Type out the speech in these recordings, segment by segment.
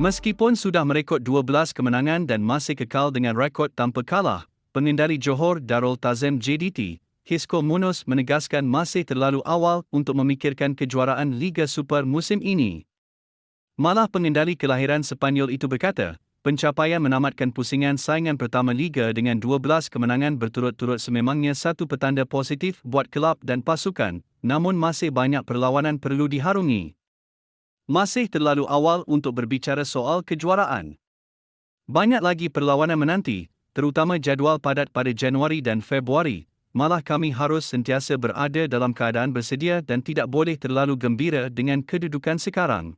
Meskipun sudah merekod 12 kemenangan dan masih kekal dengan rekod tanpa kalah, pengendali Johor Darul Tazim JDT, Hisko Munoz menegaskan masih terlalu awal untuk memikirkan kejuaraan Liga Super musim ini. Malah pengendali kelahiran Sepanyol itu berkata, pencapaian menamatkan pusingan saingan pertama Liga dengan 12 kemenangan berturut-turut sememangnya satu petanda positif buat kelab dan pasukan, namun masih banyak perlawanan perlu diharungi. Masih terlalu awal untuk berbicara soal kejuaraan. Banyak lagi perlawanan menanti, terutama jadual padat pada Januari dan Februari, malah kami harus sentiasa berada dalam keadaan bersedia dan tidak boleh terlalu gembira dengan kedudukan sekarang.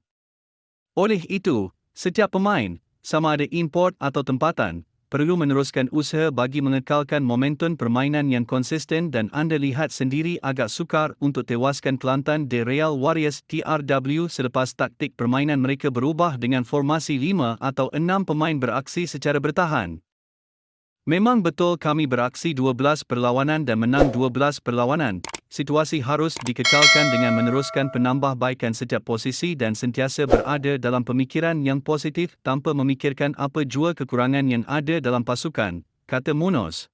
Oleh itu, setiap pemain, sama ada import atau tempatan, perlu meneruskan usaha bagi mengekalkan momentum permainan yang konsisten dan anda lihat sendiri agak sukar untuk tewaskan Kelantan The Real Warriors TRW selepas taktik permainan mereka berubah dengan formasi 5 atau 6 pemain beraksi secara bertahan. Memang betul kami beraksi 12 perlawanan dan menang 12 perlawanan. Situasi harus dikekalkan dengan meneruskan penambahbaikan setiap posisi dan sentiasa berada dalam pemikiran yang positif tanpa memikirkan apa jua kekurangan yang ada dalam pasukan, kata Munoz.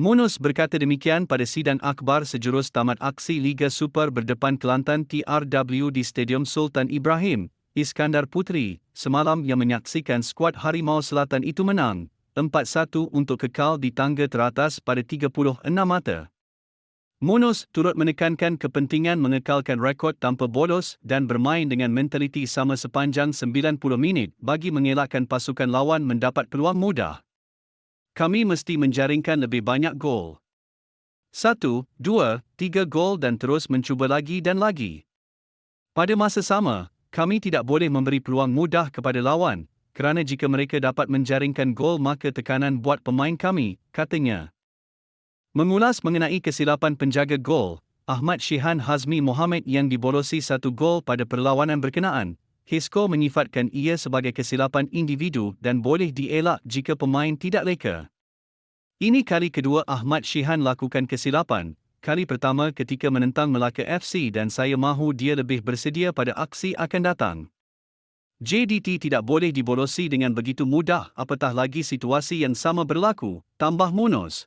Munoz berkata demikian pada sidang akhbar sejurus tamat aksi Liga Super berdepan Kelantan TRW di Stadium Sultan Ibrahim, Iskandar Putri, semalam yang menyaksikan skuad Harimau Selatan itu menang. 4-1 untuk kekal di tangga teratas pada 36 mata. Munoz turut menekankan kepentingan mengekalkan rekod tanpa bolos dan bermain dengan mentaliti sama sepanjang 90 minit bagi mengelakkan pasukan lawan mendapat peluang mudah. Kami mesti menjaringkan lebih banyak gol. Satu, dua, tiga gol dan terus mencuba lagi dan lagi. Pada masa sama, kami tidak boleh memberi peluang mudah kepada lawan, kerana jika mereka dapat menjaringkan gol maka tekanan buat pemain kami, katanya. Mengulas mengenai kesilapan penjaga gol, Ahmad Shihan Hazmi Mohamed yang dibolosi satu gol pada perlawanan berkenaan, Hisko menyifatkan ia sebagai kesilapan individu dan boleh dielak jika pemain tidak leka. Ini kali kedua Ahmad Shihan lakukan kesilapan, kali pertama ketika menentang Melaka FC dan saya mahu dia lebih bersedia pada aksi akan datang. JDT tidak boleh dibolosi dengan begitu mudah apatah lagi situasi yang sama berlaku, tambah Munoz.